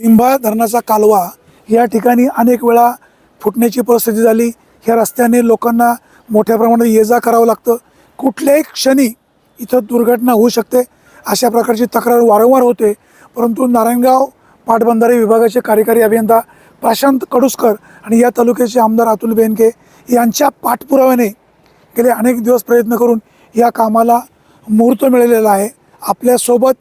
लिंबा धरणाचा कालवा या ठिकाणी अनेक वेळा फुटण्याची परिस्थिती झाली. ह्या रस्त्याने लोकांना मोठ्या प्रमाणात ये जा करावं लागतं. कुठल्याही क्षणी इथं दुर्घटना होऊ शकते अशा प्रकारची तक्रार वारंवार होते. परंतु नारायणगाव पाटबंधारे विभागाचे कार्यकारी अभियंता प्रशांत कडुसकर आणि या तालुक्याचे आमदार अतुल बेनके यांच्या पाठपुराव्याने गेले अनेक दिवस प्रयत्न करून या कामाला मुहूर्त मिळालेला आहे. आपल्यासोबत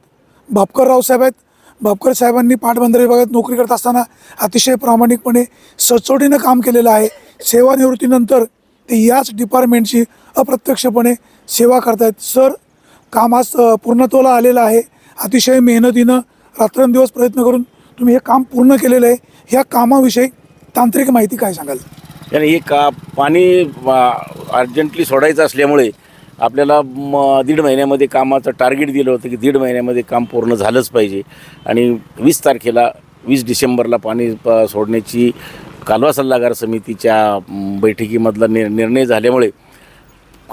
भापकर रावसाहेब आहेत. बापकर साहेबांनी पाटबंधारे विभागात नोकरी करत असताना अतिशय प्रामाणिकपणे सचोटीनं काम केलेलं आहे. सेवानिवृत्तीनंतर ते याच डिपार्टमेंटची अप्रत्यक्षपणे सेवा करतायत. सर काम आज पूर्णत्वाला आलेलं आहे. अतिशय मेहनतीनं रात्रंदिवस प्रयत्न करून तुम्ही हे काम पूर्ण केलेलं आहे. ह्या कामाविषयी तांत्रिक माहिती काय सांगाल? आणि हे का पाणी अर्जंटली सोडायचं असल्यामुळे आपल्याला म दीड महिन्यामध्ये कामाचं टार्गेट दिलं होतं की दीड महिन्यामध्ये काम पूर्ण झालंच पाहिजे. आणि वीस तारखेला वीस डिसेंबरला पाणी प सोडण्याची कालवा सल्लागार समितीच्या बैठकीमधला नि निर्णय झाल्यामुळे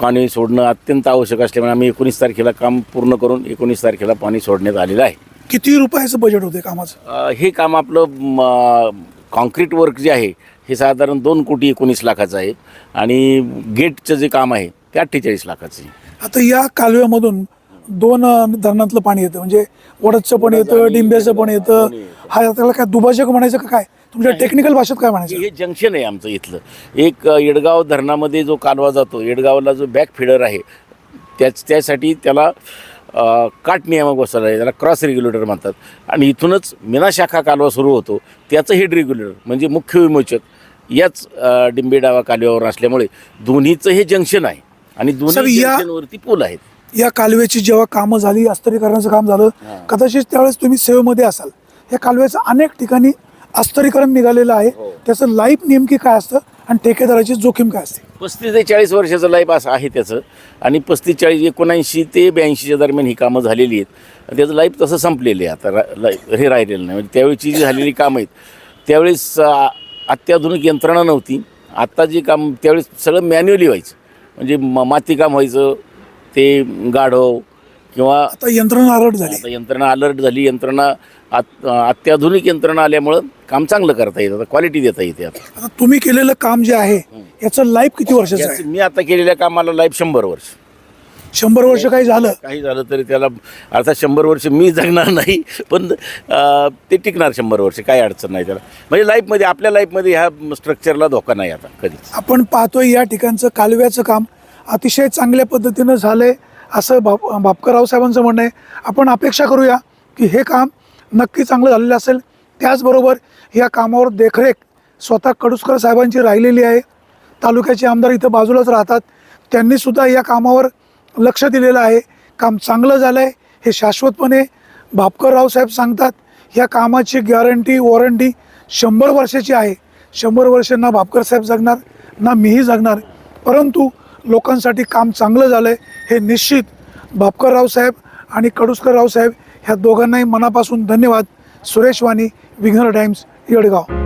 पाणी सोडणं अत्यंत आवश्यक असल्यामुळे आम्ही एकोणीस तारखेला काम पूर्ण करून एकोणीस तारखेला पाणी सोडण्यात आलेलं आहे. किती रुपयाचं बजेट होते कामाचं? अ, हे काम आपलं कॉन्क्रीट वर्क जे आहे हे साधारण दोन कोटी एकोणीस लाखाचं आहे. आणि गेटचं जे काम आहे ते अठ्ठेचाळीस लाखाचं. आता या कालव्यामधून दोन धरणातलं पाणी येतं. म्हणजे वडदचं पण येतं डिंब्याचं पण येतं. हा त्याला काय दुभाजक म्हणायचं का काय? तुमच्या टेक्निकल भाषेत काय म्हणायचं? हे जंक्शन आहे आमचं इथलं. एक येडगाव धरणामध्ये जो कालवा जातो येडगावला जो बॅक फिडर आहे त्याच त्यासाठी त्याला काट नियामक बसवला आहे त्याला क्रॉस रेग्युलेटर म्हणतात. आणि इथूनच मीनाशाखा कालवा सुरू होतो. त्याचं हेड रेग्युलेटर म्हणजे मुख्य विमोचक याच अ, डिंबे डावा कालव्यावर असल्यामुळे दोन्हीचं हे जंक्शन आहे. आणि दोन्ही या- जंक्शनवरती पूल आहेत. या कालव्याची जेव्हा कामं झाली अस्तरीकरणाचं काम झालं हां. कदाचित त्यावेळेस तुम्ही सेवेमध्ये असाल. या कालव्याचं अनेक ठिकाणी अस्तरीकरण निघालेलं आहे. हो. त्याचं लाईफ नेमकी काय असतं आणि ठेकेदाराची जोखीम काय असते? पस्तीस ते चाळीस वर्षाचं लाईफ असं आहे त्याचं. आणि पस्तीस चाळीस एकोणऐंशी ते ब्याऐंशीच्या दरम्यान ही कामं झालेली आहेत. आणि त्याचं लाईफ तसं संपलेलं आहे आता. रा- हे राहिलेलं नाही. म्हणजे त्यावेळची जी झालेली कामं आहेत त्यावेळेस अ, अत्याधुनिक यंत्रणा नव्हती. आत्ता जे काम त्यावेळेस सगळं मॅन्युअली व्हायचं. म्हणजे म माती काम व्हायचं ते गाढव किंवा आता यंत्रणा अलर्ट झाली. आता यंत्रणा अलर्ट झाली. यंत्रणा आत अत्याधुनिक यंत्रणा आल्यामुळं काम चांगलं करता येतं. आता क्वालिटी देता येते आता. आता तुम्ही केलेलं काम जे आहे याचं लाईफ किती वर्षाचं आहे? याचं- मी आता केलेल्या कामाला लाईफ शंभर वर्ष. शंभर वर्ष काही झालं. काही झालं तरी त्याला अर्थात शंभर वर्ष मी जगणार नाही पण अं, ते टिकणार शंभर वर्ष काही अडचण नाही त्याला. म्हणजे लाईफमध्ये आपल्या लाईफमध्ये ह्या स्ट्रक्चरला धोका नाही आता कधीच. आपण पाहतोय या ठिकाणचं कालव्याचं काम अतिशय चांगल्या पद्धतीनं झालंय असं भाप भापकरराव साहेबांचं म्हणणं आहे. आपण अपेक्षा करूया की हे काम नक्की चांगलं झालेलं असेल. त्याचबरोबर या कामावर देखरेख स्वतः कडुसकर साहेबांची राहिलेली आहे. तालुक्याचे आमदार इथं बाजूलाच राहतात. त्यांनीसुद्धा या कामावर लक्ष दिलेलं आहे. काम चांगलं झालं आहे हे शाश्वतपणे भापकरराव साहेब सांगतात या कामाची गॅरंटी वॉरंटी शंभर वर्षाची आहे. शंभर वर्ष ना भापकर साहेब जगणार ना मीही जगणार. परंतु लोकांसाठी काम चांगलं झालं आहे हे निश्चित भापकरराव साहेब आणि कडुसकर साहेब ह्या दोघांनाही मनापासून धन्यवाद. सुरेश वाणी विघ्नर टाइम्स येडगाव.